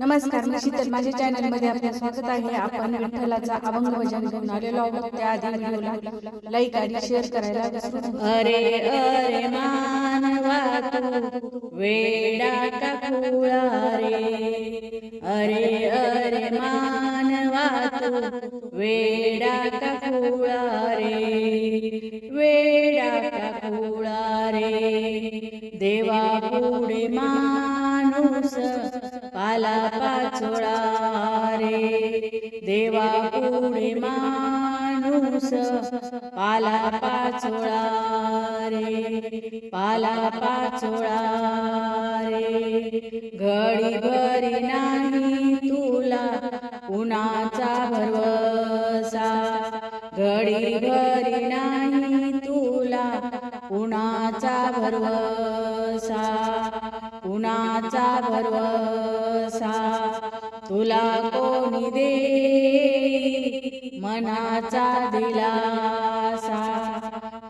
नमस्कार मी शीतल माझ्या चॅनलमध्ये आपले स्वागत आहे. आपण विठ्ठलाचा अभंग भजन घेऊन आलेलो आहोत. त्याआधी व्हिडिओला लाईक आणि शेअर करायला. अरे अरे मानवा तू वेडा का खुळा रे. अरे अरे मानवा तू वेडा का खुळा रे. वेडा का खुळा रे. देवा पुढे माणूस. पाला पाचोळा रे. देवा पुढे माणूस पाला पाचोळा रे. पाला पाचोळा रे. घडी भरी नाही तुला कुणाचा घडी भरी नाही तुला कुणाचा भरवसा? कुणाचा भरवसा? तुला कोणी दे मनाचा दिलासा?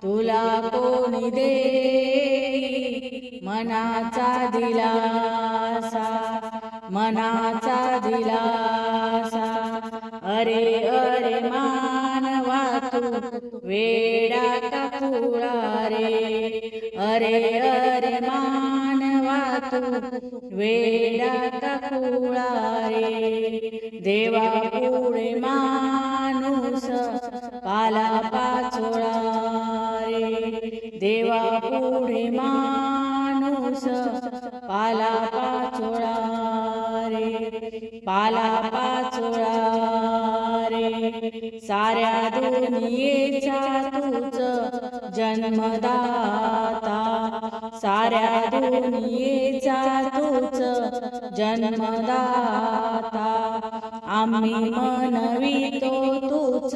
तुला कोणी दे मनाचा दिलासा? मनाचा दिलासा? अरे वेडा का रे अरे अरे मानवा तू वेडा का खुळा रे देवा पुढे माणूस पाला पाचोळा रे देवा पुढे माणूस पाला पाचोळा रे पाला पाचोळा साऱ्या दुनियेचा तूच जन्मदाता. साऱ्या दुनियेचा तूच जन्मदाता. आम्ही मनवितो तूच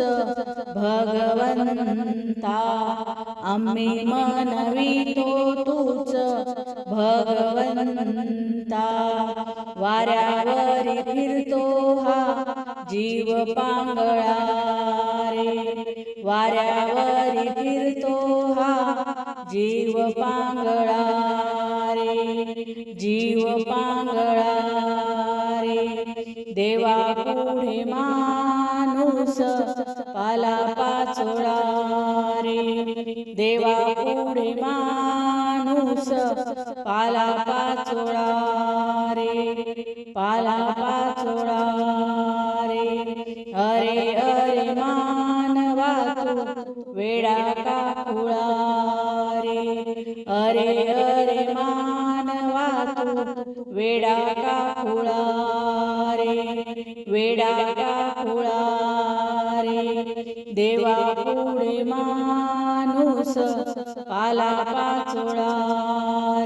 भगवंता. आम्ही मनवितो तूच भगवंता. वाऱ्यावरी फिरतो हा जीव पांगळा रे. वाऱ्यावरी फिरतो हा जीव पांगळा रे. जीव पांगळा देवा पुढे माणूस पाला पाचोळा रे. देवा पुढे माणूस पाला पाचोळा रे. पाला पाचोळा रे. अरे अरे मानवा तू वेडा का रे. अरे अरे मानवा तू वेडा काकुळा खुळा रे देवा पुढे माणूस पाला पाचोळा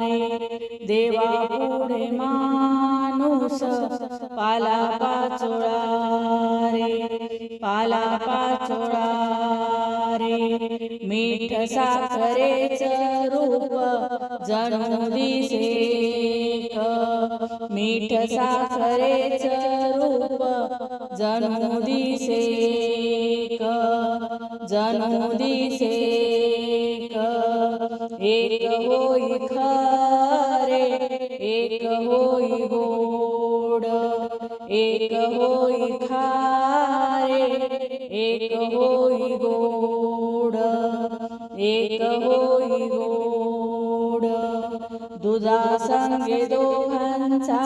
रे देवा पुढे माणूस मीठ रूप जणू दिसे मीठ साखरेच रूप जणू दिसे जणू दिसे एक होई खरे एक होई गोड. एक होई खारे एक होई गोड. संगे दोघांचा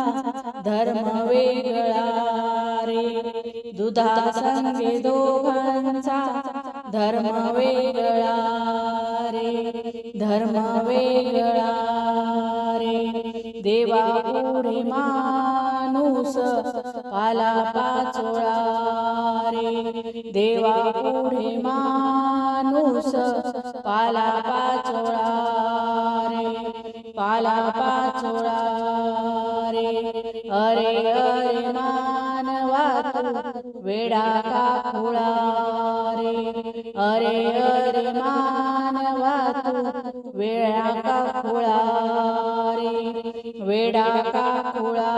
धर्म वेगळा रे दुधा संगे दोघांचा धर्म वेगळा रे धर्म वेगळा रे देवा पुढे माणूस पाला पाचोळा रे देवा पुढे माणूस पाला पाचोळा पाला पाचोळा रे. अरे अरे मानवा वेडा का खुळा रे. अरे अरे मानवा वेळा वेडा का खुळा रे. वेडा का खुळा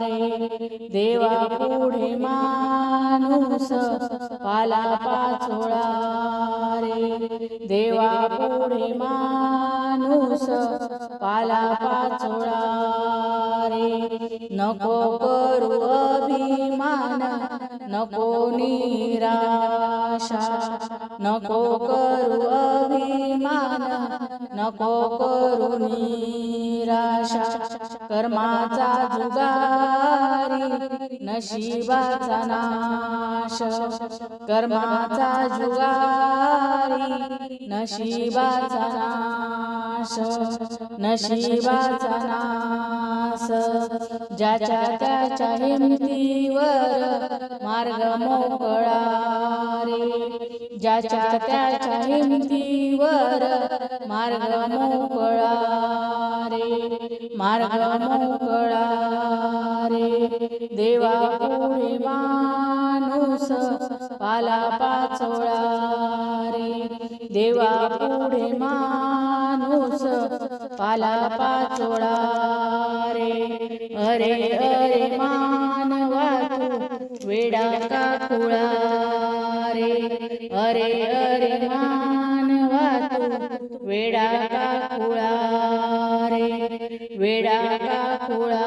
रे. देवा पुढे माणूस देवा पुढे माणूस पाला पाचोळा रे. नको करू अभिमान नको निराशा. नको करू अभिमान नको करू निराशा कर्माचा जुगारी नशिबाचा नाश. कर्माचा जुगारी नशिबाचा नाश. नशिबाचा नाश. ज्याच्या त्याच्या हिमतीवर मार्ग मोकळा रे ज्याच्या त्याच्या हिमतीवर मार्ग मोकळा रे मार्ग मोकळा रे देवा पुढे माणूस पाला पाचोळा रे देवा पुढे माणूस पाला पा का रे. अरे अरे मानवा तू. वेडा का खुळा रे. वेडा का खुळा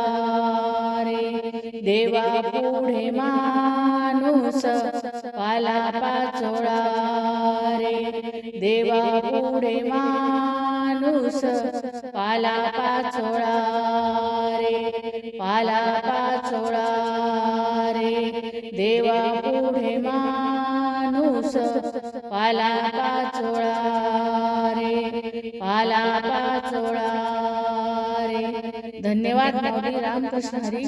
रे. देवा पुढे माणूस पाला पाचोळा रे. देवा पुढे माणूस पाला पाचोळा रे. पाला पाचोळा देवा पुढे माणूस पाला पाचोळा रे पाला पाचोळा रे. धन्यवाद रामकृष्ण हरी.